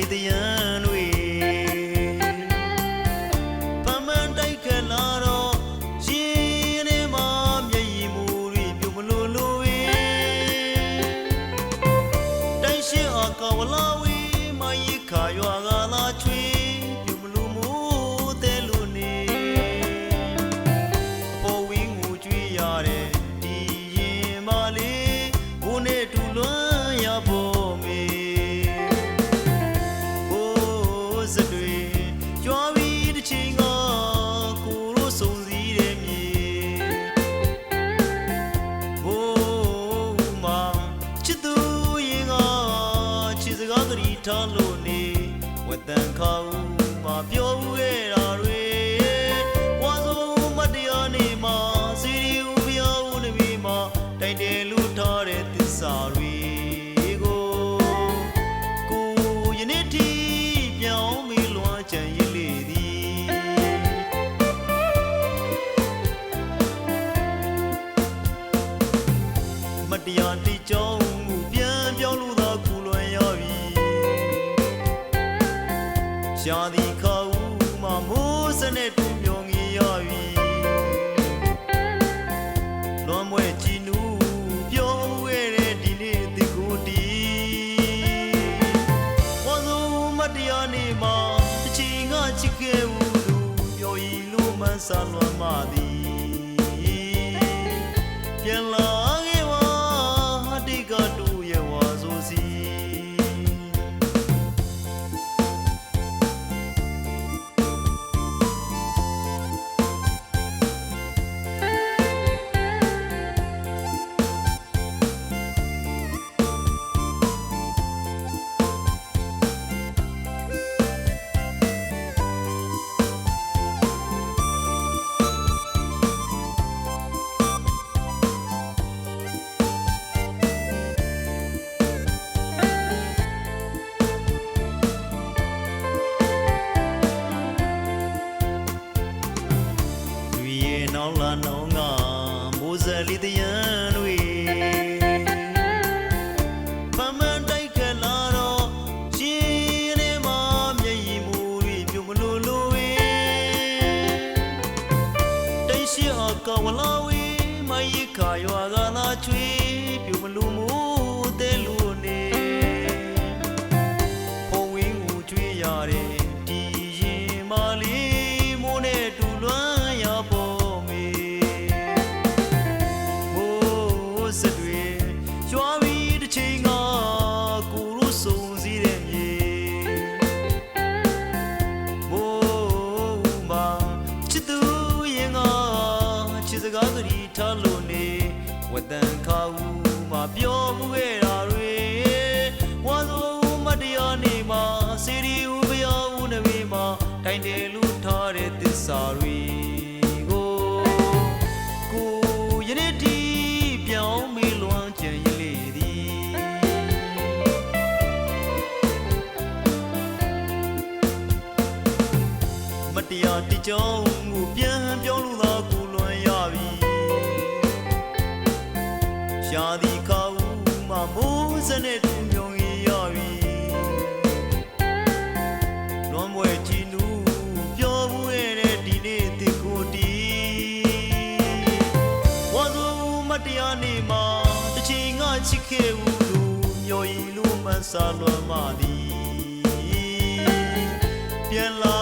လေးတ ချိန်ကကိုတို့စုံစည်းတဲ့မြေဘိုးမချစ်သူရင်ကချစ်စကားကလေးထားလို့နေဝတ်တန်ခါဦးမပြောဘူးရဲ့တာတွေဝါဆုံးမတရားနေမှာစီရီဦးဘုရားဦးနမီမှာတိုင်တယ်လူထားတဲ့သစ္စာတွေ ရှာသည်ခါဦးမှာမိုးစနဲ့တူမျောငီရပြီလွန်မွဲကြည်နူးပြောခဲ့တဲ့ဒီနေ့ဒီကိုတီဝါဆုံးမတရားနေမှာတစ်ချိန်ကချစ်ခဲ့ဦးသူပြောရည်လို့မှန်းဆလွန်မှသည် ရဲ့နောက်လာနောင်ကမိုးစလေးတယံတွေပမန်တိုက်ခက်လာတော့ရှင်နေမှာမျက်ရည်မူတွေပြုံမလို့လို့ဝေတိတ်ရှိအကဝလာဝေမယိခါရွာကလာချွေပြုံမလို့မို့ မိုးစတွေကြွားပြီးတစ်ချိန်ကကိုတို့စုံစည်းတဲ့မြေမိုးမချစ်သူရင်ကချစ်စကားကလေးထားလို့နေဝတ်တန်ခါဦးမပြောမှုခဲ့တာတွေဝါဆုံးမတရားနေမှာစီရီဦးဘုရားဦးနမီမှာတိုင်တယ်လူထားတဲ့သစ္စာတွေ တရားတိကြောင်းကိုပြန်ပြောင်းလို့သာကိုလွန်ရပြီရှာသည်ခါဦးမမိုးစနဲ့တူမြုံရရပြီလွန်မွဲကြည်နူးပြောဘူးရဲ့ဒီနေ့ဒီကိုတီဝါသူမတရားနေမှာတစ်ချိန်ကချစ်ခဲ့ဦးသူမျော်ရည်လို့မှန်းစာလွန်မှသည်ပြန်လာ